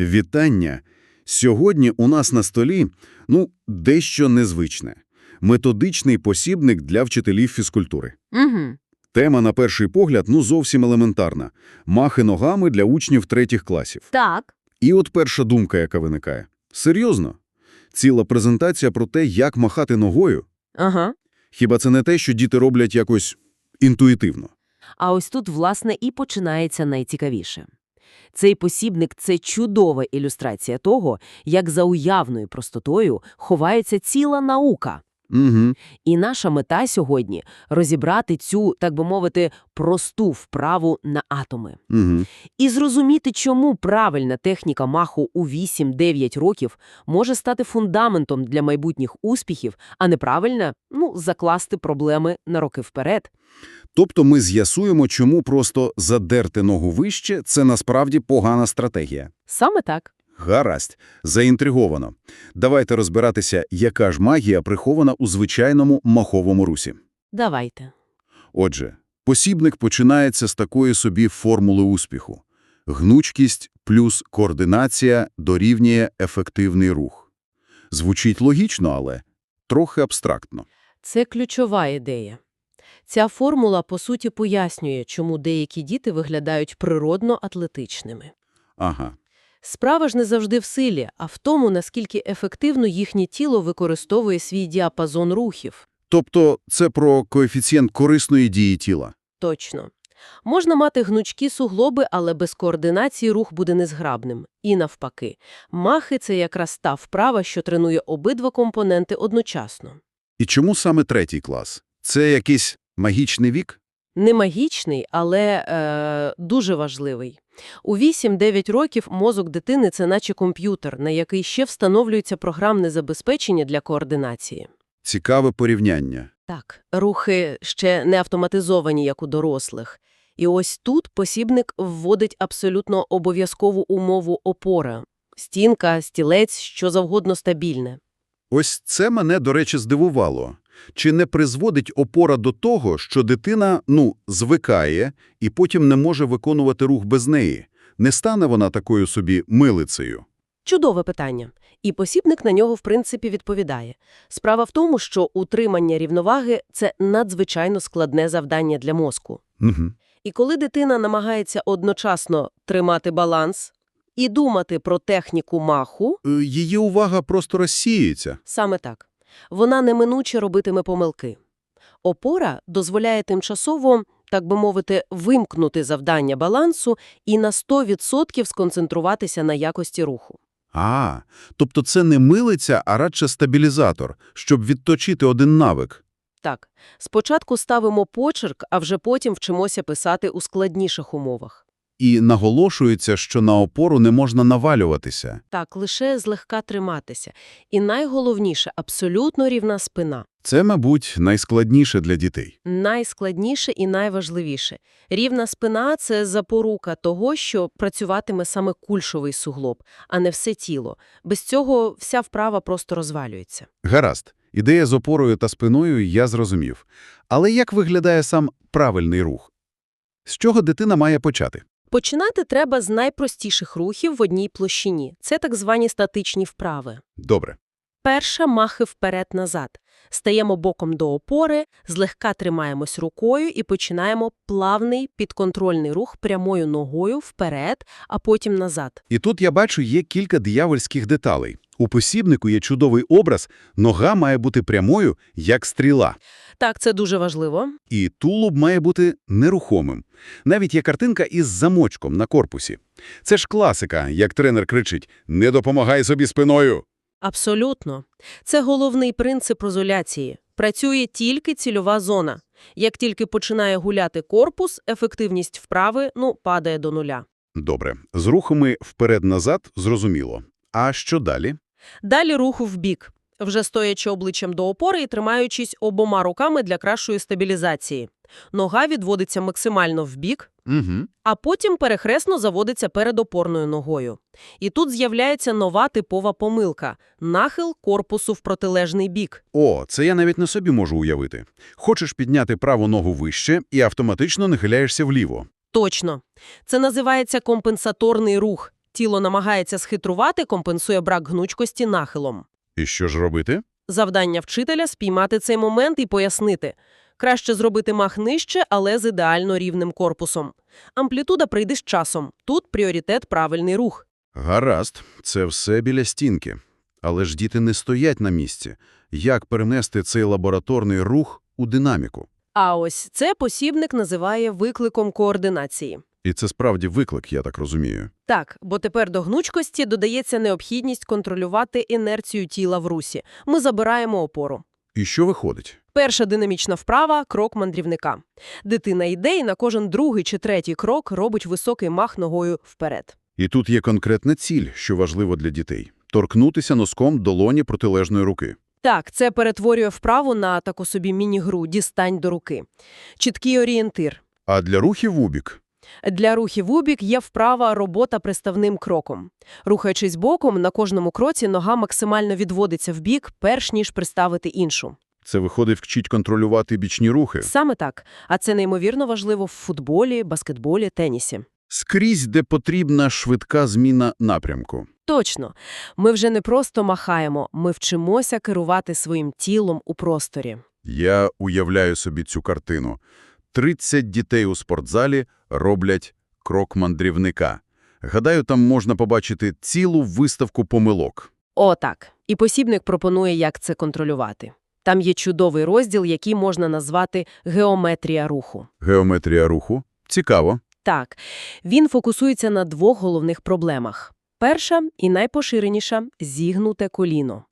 Вітання! Сьогодні у нас на столі, ну, дещо незвичне. Методичний посібник для вчителів фізкультури. Угу. Тема, на перший погляд, ну зовсім елементарна. Махи ногами для учнів третіх класів. Так. І от перша думка, яка виникає. Серйозно? Ціла презентація про те, як махати ногою? Ага. Хіба це не те, що діти роблять якось інтуїтивно? А ось тут, власне, і починається найцікавіше. Цей посібник – це чудова ілюстрація того, як за уявною простотою ховається ціла наука. Угу. І наша мета сьогодні – розібрати цю, так би мовити, просту вправу на атоми. Угу. І зрозуміти, чому правильна техніка маху у 8-9 років може стати фундаментом для майбутніх успіхів, а неправильна – ну, закласти проблеми на роки вперед. Тобто ми з'ясуємо, чому просто задерти ногу вище – це насправді погана стратегія. Саме так. Гаразд, заінтриговано. Давайте розбиратися, яка ж магія прихована у звичайному маховому русі. Давайте. Отже, посібник починається з такої собі формули успіху. Гнучкість плюс координація дорівнює ефективний рух. Звучить логічно, але трохи абстрактно. Це ключова ідея. Ця формула, по суті, пояснює, чому деякі діти виглядають природно атлетичними. Ага. Справа ж не завжди в силі, а в тому, наскільки ефективно їхнє тіло використовує свій діапазон рухів. Тобто це про коефіцієнт корисної дії тіла. Точно. Можна мати гнучкі суглоби, але без координації рух буде незграбним. І навпаки. Махи – це якраз та вправа, що тренує обидва компоненти одночасно. І чому саме третій клас? Це якийсь магічний вік? Не магічний, але е, дуже важливий. У 8-9 років мозок дитини – це наче комп'ютер, на який ще встановлюється програмне забезпечення для координації. Цікаве порівняння. Так, рухи ще не автоматизовані, як у дорослих. І ось тут посібник вводить абсолютно обов'язкову умову опора. Стінка, стілець, що завгодно стабільне. Ось це мене, до речі, здивувало. Чи не призводить опора до того, що дитина, ну, звикає і потім не може виконувати рух без неї? Не стане вона такою собі милицею? Чудове питання. І посібник на нього, в принципі, відповідає. Справа в тому, що утримання рівноваги – це надзвичайно складне завдання для мозку. Угу. І коли дитина намагається одночасно тримати баланс і думати про техніку маху, Е, Її увага просто розсіюється. саме так, вона неминуче робитиме помилки. Опора дозволяє тимчасово, так би мовити, вимкнути завдання балансу і на 100% сконцентруватися на якості руху. А, тобто це не милиця, а радше стабілізатор, щоб відточити один навик. Так, спочатку ставимо почерк, а вже потім вчимося писати у складніших умовах. І наголошується, що на опору не можна навалюватися. Так, лише злегка триматися. І найголовніше – абсолютно рівна спина. Це, мабуть, найскладніше для дітей. Найскладніше і найважливіше. Рівна спина – це запорука того, що працюватиме саме кульшовий суглоб, а не все тіло. Без цього вся вправа просто розвалюється. Гаразд. Ідея з опорою та спиною я зрозумів. Але як виглядає сам правильний рух? З чого дитина має почати? Починати треба з найпростіших рухів в одній площині. Це так звані статичні вправи. Добре. Перша – махи вперед-назад. Стаємо боком до опори, злегка тримаємось рукою і починаємо плавний підконтрольний рух прямою ногою вперед, а потім назад. І тут я бачу є кілька диявольських деталей. У посібнику є чудовий образ, нога має бути прямою, як стріла. Так, це дуже важливо. І тулуб має бути нерухомим. Навіть є картинка із замочком на корпусі. Це ж класика, як тренер кричить «Не допомагай собі спиною!». Абсолютно. Це головний принцип розоляції. Працює тільки цільова зона. Як тільки починає гуляти корпус, ефективність вправи, ну, падає до нуля. Добре, з рухами вперед-назад зрозуміло. А що далі? Далі руху вбік, вже стоячи обличчям до опори і тримаючись обома руками для кращої стабілізації. Нога відводиться максимально вбік, Угу. а потім перехресно заводиться перед опорною ногою. І тут з'являється нова типова помилка – нахил корпусу в протилежний бік. О, це я навіть на собі можу уявити. Хочеш підняти праву ногу вище і автоматично нахиляєшся вліво. Точно. Це називається компенсаторний рух. Тіло намагається схитрувати, компенсує брак гнучкості нахилом. І що ж робити? Завдання вчителя – спіймати цей момент і пояснити. Краще зробити мах нижче, але з ідеально рівним корпусом. Амплітуда прийде з часом. Тут пріоритет – правильний рух. Гаразд, це все біля стінки. Але ж діти не стоять на місці. Як перенести цей лабораторний рух у динаміку? А ось це посібник називає викликом координації. І це справді виклик, я так розумію. Так, бо тепер до гнучкості додається необхідність контролювати інерцію тіла в русі. Ми забираємо опору. І що виходить? Перша динамічна вправа – крок мандрівника. Дитина йде і на кожен другий чи третій крок робить високий мах ногою вперед. І тут є конкретна ціль, що важливо для дітей – торкнутися носком долоні протилежної руки. Так, це перетворює вправу на таку собі міні-гру «дістань до руки». Чіткий орієнтир. А для рухів у бік Для рухів у бік є вправа робота приставним кроком. Рухаючись боком, на кожному кроці нога максимально відводиться в бік, перш ніж приставити іншу. це виходить вчить контролювати бічні рухи. Саме так. А це неймовірно важливо в футболі, баскетболі, тенісі. Скрізь, де потрібна швидка зміна напрямку. Точно. Ми вже не просто махаємо, ми вчимося керувати своїм тілом у просторі. Я уявляю собі цю картину. 30 дітей у спортзалі роблять крок мандрівника. Гадаю, там можна побачити цілу виставку помилок. Отак. І посібник пропонує, як це контролювати. Там є чудовий розділ, який можна назвати «Геометрія руху». Геометрія руху. Цікаво. Так, він фокусується на двох головних проблемах. Перша і найпоширеніша – зігнуте коліно.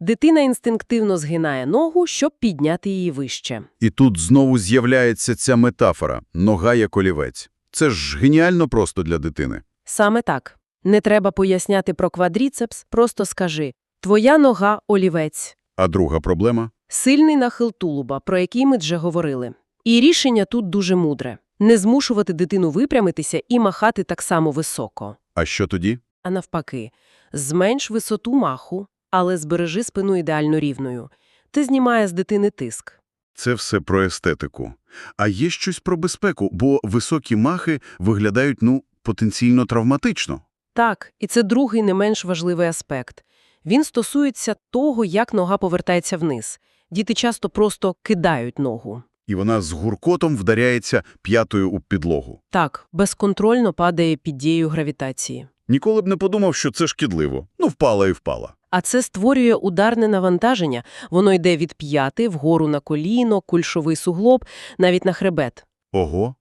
Дитина інстинктивно згинає ногу, щоб підняти її вище. І тут знову з'являється ця метафора – нога як олівець. Це ж геніально просто для дитини. Саме так. Не треба поясняти про квадріцепс, просто скажи «твоя нога – олівець». А друга проблема? Сильний нахил тулуба, про який ми вже говорили. І рішення тут дуже мудре. Не змушувати дитину випрямитися і махати так само високо. А що тоді? А навпаки, зменш висоту маху, але збережи спину ідеально рівною. Ти знімає з дитини тиск. Це все про естетику. А є щось про безпеку, бо високі махи виглядають, ну, потенційно травматично. Так, і це другий не менш важливий аспект. Він стосується того, як нога повертається вниз. Діти часто просто кидають ногу. І вона з гуркотом вдаряється п'ятою у підлогу. Так, безконтрольно падає під дією гравітації. Ніколи б не подумав, що це шкідливо. Ну, впала і впала. А це створює ударне навантаження. Воно йде від п'яти вгору на коліно, кульшовий суглоб, навіть на хребет. Ого.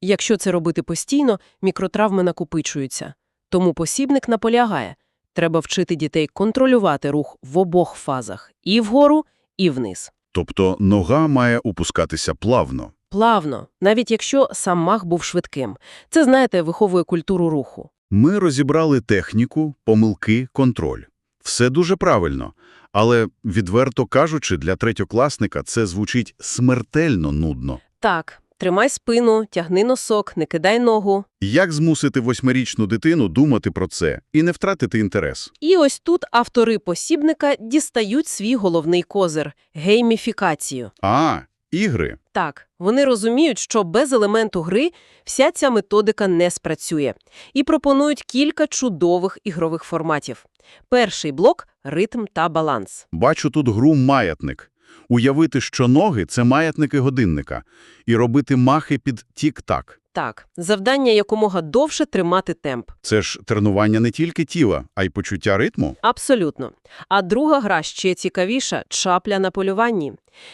Якщо це робити постійно, мікротравми накопичуються. Тому посібник наполягає. Треба вчити дітей контролювати рух в обох фазах – і вгору, і вниз. Тобто нога має опускатися плавно. Плавно, навіть якщо сам мах був швидким. Це, знаєте, виховує культуру руху. Ми розібрали техніку, помилки, контроль. Все дуже правильно. Але, відверто кажучи, для третьокласника це звучить смертельно нудно. Так, тримай спину, тягни носок, не кидай ногу. Як змусити восьмирічну дитину думати про це і не втратити інтерес? І ось тут автори посібника дістають свій головний козир – гейміфікацію. А, ігри. Так, вони розуміють, що без елементу гри вся ця методика не спрацює. І пропонують кілька чудових ігрових форматів. Перший блок – ритм та баланс. Бачу тут гру «Маятник». Уявити, що ноги – це маятники годинника, і робити махи під тік-так. Так, завдання якомога довше тримати темп. Це ж тренування не тільки тіла, а й почуття ритму. Абсолютно. А друга гра ще цікавіша – чапля на полюванні.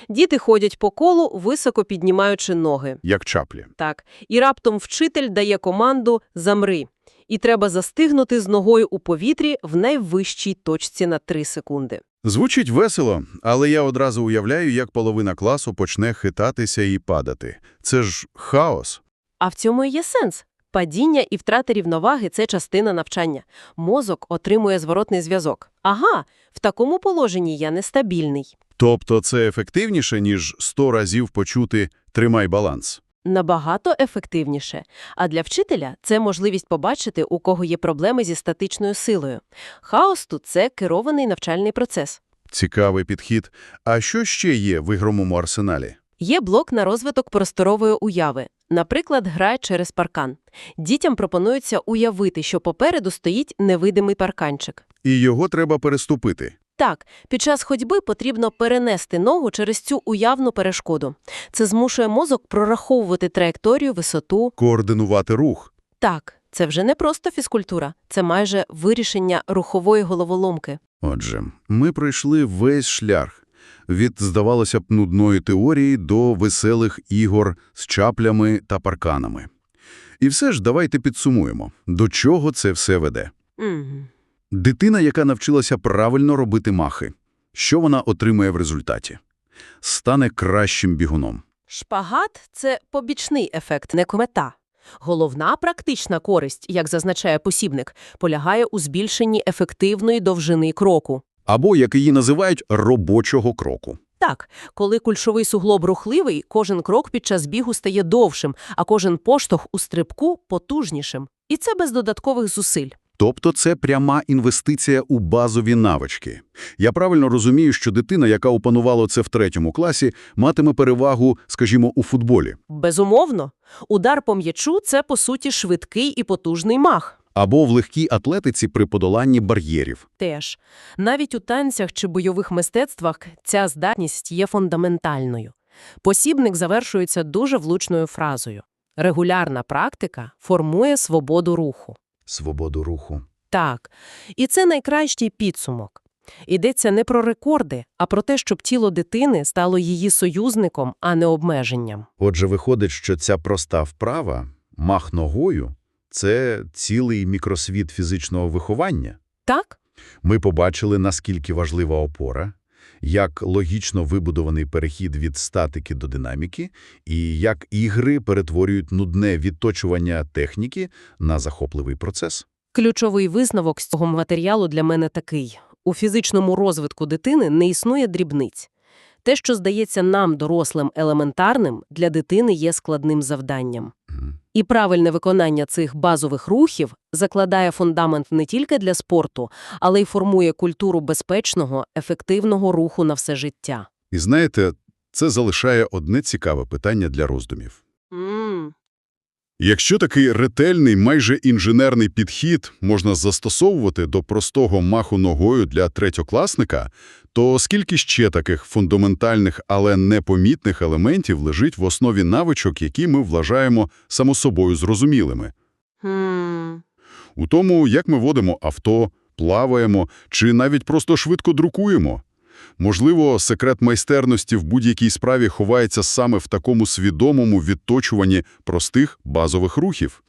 Діти ходять по колу, високо піднімаючи ноги. Як чаплі. Так. І раптом вчитель дає команду «замри». І треба застигнути з ногою у повітрі в найвищій точці на 3 секунди. Звучить весело, але я одразу уявляю, як половина класу почне хитатися і падати. Це ж хаос. А в цьому і є сенс. Падіння і втрата рівноваги – це частина навчання. Мозок отримує зворотний зв'язок. Ага, в такому положенні я нестабільний. Тобто це ефективніше, ніж 100 разів почути «тримай баланс». Набагато ефективніше. А для вчителя це можливість побачити, у кого є проблеми зі статичною силою. Хаос тут – це керований навчальний процес. Цікавий підхід. А що ще є в ігровому арсеналі? Є блок на розвиток просторової уяви. Наприклад, гра через паркан. Дітям пропонується уявити, що попереду стоїть невидимий парканчик. І його треба переступити. Так, під час ходьби потрібно перенести ногу через цю уявну перешкоду. Це змушує мозок прораховувати траєкторію, висоту. Координувати рух. Так, це вже не просто фізкультура, це майже вирішення рухової головоломки. Отже, ми пройшли весь шлях. Від, здавалося б, нудної теорії до веселих ігор з чаплями та парканами. І все ж давайте підсумуємо, до чого це все веде. Угу. Дитина, яка навчилася правильно робити махи, що вона отримає в результаті? Стане кращим бігуном. Шпагат – це побічний ефект, не комета. Головна практична користь, як зазначає посібник, полягає у збільшенні ефективної довжини кроку. Або, як її називають, робочого кроку. Так, коли кульшовий суглоб рухливий, кожен крок під час бігу стає довшим, а кожен поштовх у стрибку – потужнішим. І це без додаткових зусиль. Тобто це пряма інвестиція у базові навички. Я правильно розумію, що дитина, яка опанувала це в третьому класі, матиме перевагу, скажімо, у футболі. Безумовно. Удар по м'ячу – це, по суті, швидкий і потужний мах. Або в легкій атлетиці при подоланні бар'єрів. Теж. Навіть у танцях чи бойових мистецтвах ця здатність є фундаментальною. Посібник завершується дуже влучною фразою. Регулярна практика формує свободу руху. Свободу руху. Так, і це найкращий підсумок. Йдеться не про рекорди, а про те, щоб тіло дитини стало її союзником, а не обмеженням. Отже, виходить, що ця проста вправа, мах ногою – це цілий мікросвіт фізичного виховання. Так? Ми побачили, наскільки важлива опора, як логічно вибудований перехід від статики до динаміки, і як ігри перетворюють нудне відточування техніки на захопливий процес. Ключовий висновок з цього матеріалу для мене такий. У фізичному розвитку дитини не існує дрібниць. Те, що здається нам, дорослим, елементарним, для дитини є складним завданням. І правильне виконання цих базових рухів закладає фундамент не тільки для спорту, але й формує культуру безпечного, ефективного руху на все життя. І знаєте, це залишає одне цікаве питання для роздумів. Якщо такий ретельний, майже інженерний підхід можна застосовувати до простого маху ногою для третьокласника, то скільки ще таких фундаментальних, але непомітних елементів лежить в основі навичок, які ми вважаємо само собою зрозумілими? У тому, як ми водимо авто, плаваємо чи навіть просто швидко друкуємо. Можливо, секрет майстерності в будь-якій справі ховається саме в такому свідомому відточуванні простих базових рухів.